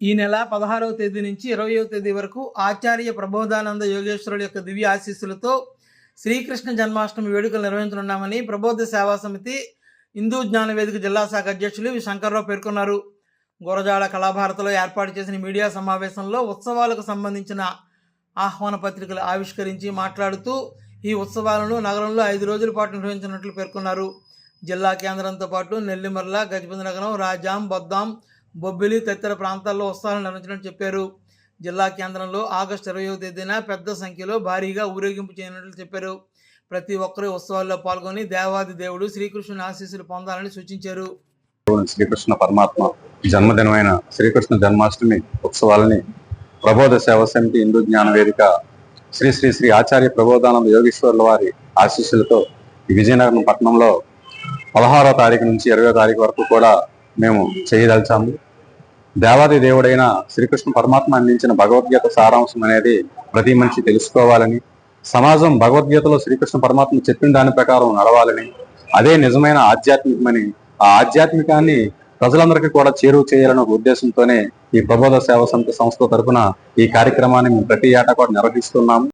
ఈ నెల పదహారవ తేదీ నుంచి ఇరవయవ తేదీ వరకు ఆచార్య ప్రబోధానంద యోగేశ్వరుడు యొక్క దివ్య ఆశీస్సులతో శ్రీకృష్ణ జన్మాష్టమి వేడుకలు నిర్వహించనున్నామని ప్రబోధ సేవా సమితి హిందూ జ్ఞానవేదిక జిల్లా శాఖ అధ్యక్షులు వి. శంకర్రావు పేర్కొన్నారు. గురజాడ కళాభారతిలో ఏర్పాటు చేసిన మీడియా సమావేశంలో ఉత్సవాలకు సంబంధించిన ఆహ్వాన పత్రికలు ఆవిష్కరించి మాట్లాడుతూ ఈ ఉత్సవాలను నగరంలో ఐదు రోజుల పాటు నిర్వహించినట్లు పేర్కొన్నారు. జిల్లా కేంద్రంతో పాటు నెల్లిమర్ల గజపతి నగరం రాజాం బొద్దాం బొబ్బిలి తదితర ప్రాంతాల్లో ఉత్సవాలు నిర్వహించినట్టు చెప్పారు. జిల్లా కేంద్రంలో ఆగస్టు ఇరవయవ తేదీన పెద్ద సంఖ్యలో భారీగా ఊరేగింపు చేయనున్నట్లు చెప్పారు. ప్రతి ఒక్కరూ ఉత్సవాల్లో పాల్గొని దేవాది దేవుడు శ్రీకృష్ణుని ఆశీస్సులు పొందాలని సూచించారు. శ్రీకృష్ణ పరమాత్మ జన్మదినమైన శ్రీకృష్ణ జన్మాష్టమి ఉత్సవాలని ప్రబోధ సేవ సమితి హిందూ జ్ఞాన వేదిక శ్రీ శ్రీ శ్రీ ఆచార్య ప్రబోధానంద యోగేశ్వరుల వారి ఆశీస్సులతో విజయనగరం పట్టణంలో పదహారో తారీఖు నుంచి ఇరవై తారీఖు వరకు కూడా మేము చేయదలిచాము. దేవాది దేవుడైన శ్రీకృష్ణ పరమాత్మ అందించిన భగవద్గీత సారాంశం అనేది ప్రతి మనిషి తెలుసుకోవాలని సమాజం భగవద్గీతలో శ్రీకృష్ణ పరమాత్మ చెప్పిన దాని ప్రకారం నడవాలని అదే నిజమైన ఆధ్యాత్మికమని ఆ ఆధ్యాత్మికాన్ని ప్రజలందరికీ కూడా చేరువ చేయాలనే ఉద్దేశంతోనే ఈ ప్రబోధ సేవ సంస్థ సంస్థ తరఫున ఈ కార్యక్రమాన్ని మేము ప్రతి ఏటా కూడా నిర్వహిస్తున్నాము.